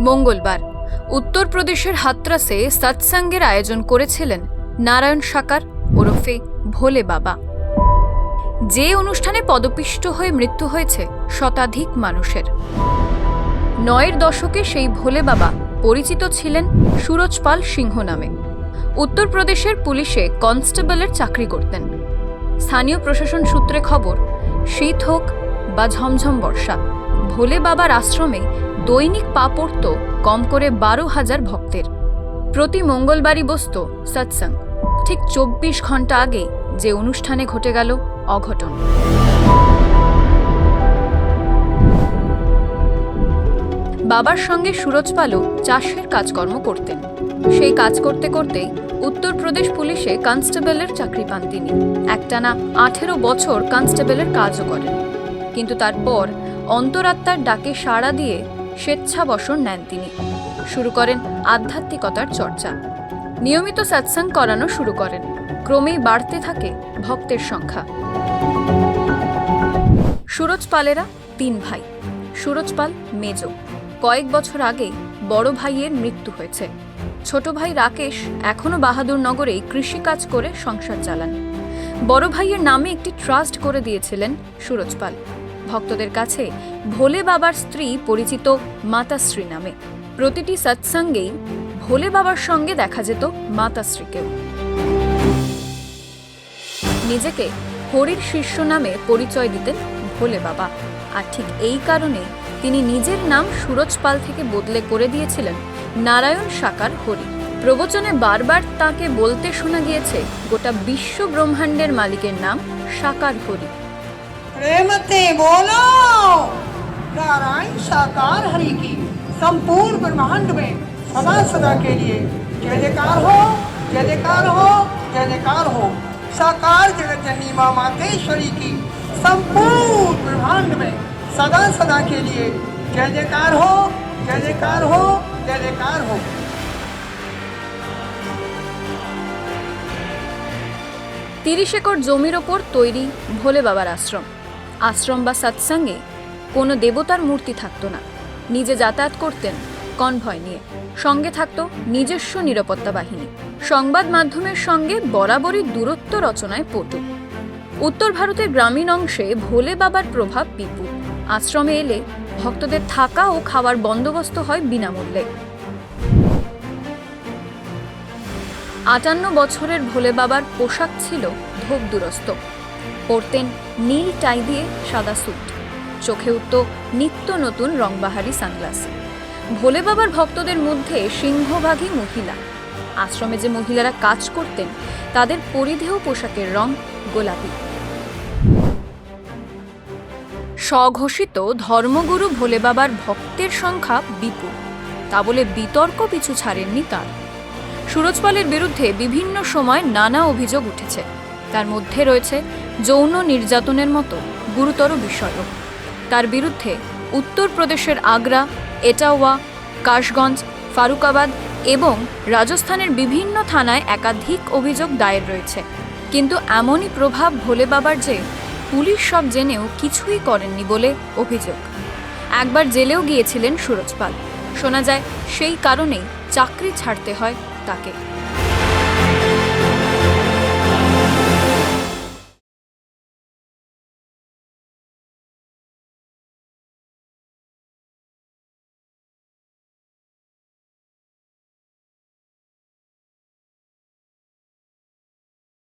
মঙ্গলবার, উত্তরপ্রদেশের হাতরাসে সৎসঙ্গের আয়োজন করেছিলেন নারায়ণ সাকার ওরফে ভোলে বাবা। যে অনুষ্ঠানে পদপিষ্ট হয়ে মৃত্যু হয়েছে শতাধিক মানুষের। নয়ের দশকে সেই ভোলে বাবা পরিচিত ছিলেন সুরজপাল সিংহ নামে। উত্তরপ্রদেশের পুলিশে কনস্টেবলের চাকরি করতেন। স্থানীয় প্রশাসন সূত্রে খবর, শীত হোক বা ঝমঝম বর্ষা, ভোলে বাবার আশ্রমে দৈনিক পা পড়ত কম করে বারো হাজার ভক্তের। প্রতি মঙ্গলবারই বসত সৎসঙ্গ। ঠিক চব্বিশ ঘণ্টা আগে যে অনুষ্ঠানে ঘটে গেল অঘটন। বাবার সঙ্গে সুরজপালও চাষের কাজকর্ম করতেন। সেই কাজ করতে করতেই উত্তরপ্রদেশ পুলিশে কনস্টেবলের চাকরি পান তিনি। একটানা আঠেরো বছর কনস্টেবলের কাজও করেন। কিন্তু তারপর অন্তরাত্মার ডাকে সাড়া দিয়ে স্বেচ্ছাবসর নেন তিনি। শুরু করেন আধ্যাত্মিকতার চর্চা। নিয়মিত সৎসঙ্গ করানো শুরু করেন। ক্রমেই বাড়তে থাকে ভক্তের সংখ্যা। সুরজ পালেরা তিন ভাই। সুরজ পাল মেজ। কয়েক বছর আগে বড় ভাইয়ের মৃত্যু হয়েছে। ছোট ভাই রাকেশ এখনও বাহাদুর নগরেই কৃষিকাজ করে সংসার চালান। বড় ভাইয়ের নামে একটি ট্রাস্ট করে দিয়েছিলেন সুরজ পাল ভক্তদের কাছে ভোলে বাবার স্ত্রী পরিচিত মাতাশ্রী নামে। প্রতিটি সৎসঙ্গেই ভোলে বাবার সঙ্গে দেখা যেত মাতাশ্রীকেও। নিজেকে হরির শিষ্য নামে পরিচয় দিতেন ভোলে বাবা। আর ঠিক এই কারণে তিনি নিজের নাম সুরজ পাল থেকে বদলে করে দিয়েছিলেন নারায়ণ সাকার হরি। প্রবচনে বারবার তাকে বলতে শোনা গিয়েছে, গোটা বিশ্ব ব্রহ্মাণ্ডের মালিকের নাম সাকার হরি। प्रेमते बोलो नारायण साकार हरि की संपूर्ण ब्रह्मांड में सदा सदा के लिए जय जयकार हो जय जयकार हो जय जयकार हो साकार जगत जननी माँ मातेश्वरी की संपूर्ण ब्रह्मांड में सदा सदा के लिए जय जयकार हो जय जयकार हो जय जयकार हो তিরিশ একর জমির ওপর তৈরি ভোলে বাবার আশ্রম আশ্রম বা সৎসঙ্গে কোনো দেবতার মূর্তি থাকতো না। নিজে যাতায়াত করতেন কনভয় নিয়ে। সঙ্গে থাকতো নিজস্ব নিরাপত্তা বাহিনী। সংবাদ মাধ্যমের সঙ্গে বরাবরই দূরত্ব রচনায় পটু। উত্তর ভারতের গ্রামীণ অংশে ভোলে বাবার প্রভাব বিপুল। আশ্রমে এলে ভক্তদের থাকা ও খাওয়ার বন্দোবস্ত হয় বিনামূল্যে। আটান্ন বছরের ভোলে বাবার পোশাক ছিল ধোপ দুরস্ত পরতেন নীল টাই দিয়ে সাদা স্যুট। চোখে উঠত নিত্য নতুন রংবাহারি সানগ্লাস। ভোলে বাবার ভক্তদের মধ্যে সিংহভাগই মহিলা। আশ্রমে যে মহিলারা কাজ করতেন, তাদের পরিধেয় পোশাকের রং গোলাপি। স্বঘোষিত ধর্মগুরু ভোলে বাবার ভক্তের সংখ্যা বিপুল তা বলে বিতর্ক পিছু ছাড়েননি তার। সুরজপালের বিরুদ্ধে বিভিন্ন সময় নানা অভিযোগ উঠেছে। তার মধ্যে রয়েছে যৌন নির্যাতনের মতো গুরুতর বিষয়ও। তার বিরুদ্ধে উত্তরপ্রদেশের আগ্রা, এটাওয়া, কাশগঞ্জ, ফারুকাবাদ এবং রাজস্থানের বিভিন্ন থানায় একাধিক অভিযোগ দায়ের রয়েছে। কিন্তু এমনই প্রভাব ভোলে বাবার যে পুলিশ সব জেনেও কিছুই করেননি বলে অভিযোগ। একবার জেলেও গিয়েছিলেন সুরজপাল শোনা যায় সেই কারণেই চাকরি ছাড়তে হয় তাকে।